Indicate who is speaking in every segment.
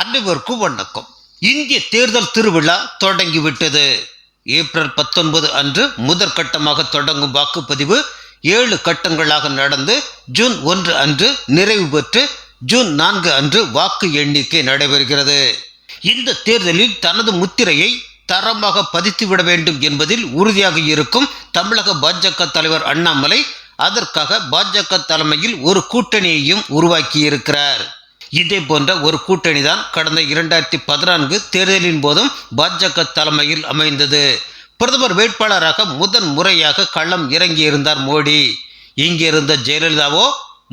Speaker 1: அனைவருக்கும் வணக்கம் இந்திய தேர்தல் திருவிழா தொடங்கிவிட்டது. ஏப்ரல் பத்தொன்பது அன்று முதற்கட்டமாக தொடங்கும் வாக்குப்பதிவு ஏழு கட்டங்களாக நடந்து ஜூன் ஒன்று அன்று நிறைவு பெற்று ஜூன் நான்கு அன்று வாக்கு எண்ணிக்கை நடைபெறுகிறது. இந்த தேர்தலில் தனது முத்திரையை தரமாக பதித்துவிட வேண்டும் என்பதில் உறுதியாக இருக்கும் தமிழக பாஜக தலைவர் அண்ணாமலை அதற்காக பாஜக தலைமையில் ஒரு கூட்டணியையும் உருவாக்கியிருக்கிறார். இதே போன்ற ஒரு கூட்டணி தான் கடந்த இரண்டாயிரத்தி பதினான்கு தேர்தலின் போதும் பாஜக தலைமையில் அமைந்தது. பிரதமர் வேட்பாளராக முதன் முறையாக களம் இறங்கியிருந்தார் மோடி. இங்கிருந்த ஜெயலலிதாவோ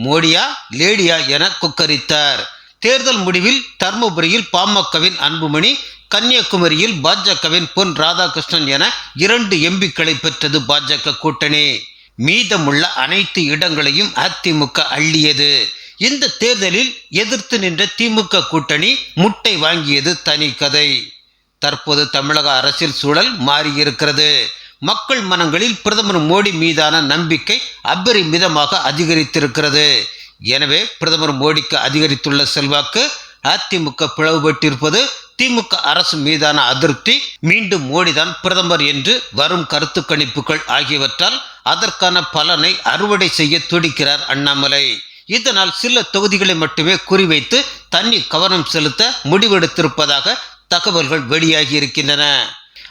Speaker 1: மோடியா லேடியா என குக்கரித்தார். தேர்தல் முடிவில் தர்மபுரியில் பாமகவின் அன்புமணி கன்னியாகுமரியில் பாஜகவின் பொன் ராதாகிருஷ்ணன் என இரண்டு எம்பிக்களை பெற்றது பாஜக கூட்டணி. மீதமுள்ள அனைத்து இடங்களையும் அதிமுக அள்ளியது. இந்த தேர்தலில் எதிர்த்து நின்ற திமுக கூட்டணி முட்டை வாங்கியது தனி கதை. தற்போது தமிழக அரசியல் சூழல் மாறியிருக்கிறது. மக்கள் மனங்களில் பிரதமர் மோடி மீதான நம்பிக்கை அபரிமிதமாக அதிகரித்திருக்கிறது. எனவே பிரதமர் மோடிக்கு அதிகரித்துள்ள செல்வாக்கு அதிமுக பிளவுபட்டிருப்பது திமுக அரசு மீதான அதிருப்தி. மீண்டும் மோடிதான் பிரதமர் என்று வரும் கருத்து கணிப்புகள் ஆகியவற்றால் அதற்கான பலனை அறுவடை செய்ய துடிக்கிறார் அண்ணாமலை. இதனால் சில தொகுதிகளை மட்டுமே குறிவைத்து தண்ணி கவனம் செலுத்த முடிவெடுத்திருப்பதாக தகவல்கள் வெளியாகி இருக்கின்றன.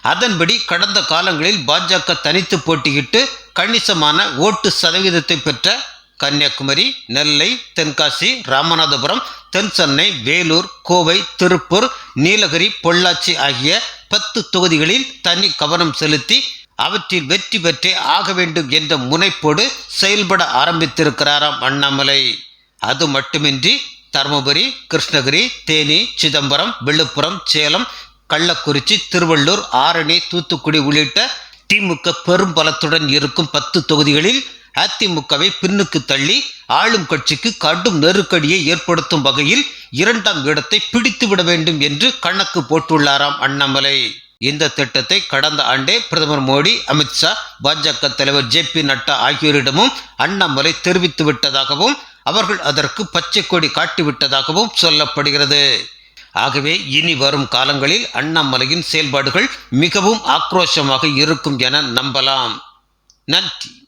Speaker 1: அதன்படி கடந்த காலங்களில் பாஜக தனித்து போட்டியிட்டு கணிசமான ஓட்டு சதவீதத்தை பெற்ற கன்னியாகுமரி நெல்லை தென்காசி ராமநாதபுரம் தென் சென்னை வேலூர் கோவை திருப்பூர் நீலகிரி பொள்ளாச்சி ஆகிய பத்து தொகுதிகளில் தனி கவனம் செலுத்தி அவற்றில் வெற்றி பெற்றே ஆக வேண்டும் என்ற முனைப்போடு செயல்பட ஆரம்பித்திருக்கிறாராம் அண்ணாமலை. அது மட்டுமின்றி தருமபுரி கிருஷ்ணகிரி தேனி சிதம்பரம் விழுப்புரம் சேலம் கள்ளக்குறிச்சி திருவள்ளூர் ஆரணி தூத்துக்குடி உள்ளிட்ட திமுக பெரும் பலத்துடன் இருக்கும் பத்து தொகுதிகளில் அதிமுகவை பின்னுக்கு தள்ளி ஆளும் கட்சிக்கு கடும் நெருக்கடியை ஏற்படுத்தும் வகையில் இரண்டாம் இடத்தை பிடித்துவிட வேண்டும் என்று கணக்கு போட்டுள்ளாராம் அண்ணாமலை. இந்த திட்டத்தை கடந்த ஆண்டே பிரதமர் மோடி அமித்ஷா பாஜக தலைவர் ஜே பி நட்டா ஆகியோரிடமும் அண்ணாமலை தெரிவித்து விட்டதாகவும் அவர்கள் அதற்கு பச்சை கொடி காட்டிவிட்டதாகவும் சொல்லப்படுகிறது. ஆகவே இனி வரும் காலங்களில் அண்ணாமலையின் செயல்பாடுகள் மிகவும் ஆக்ரோஷமாக இருக்கும் என நம்பலாம். நன்றி.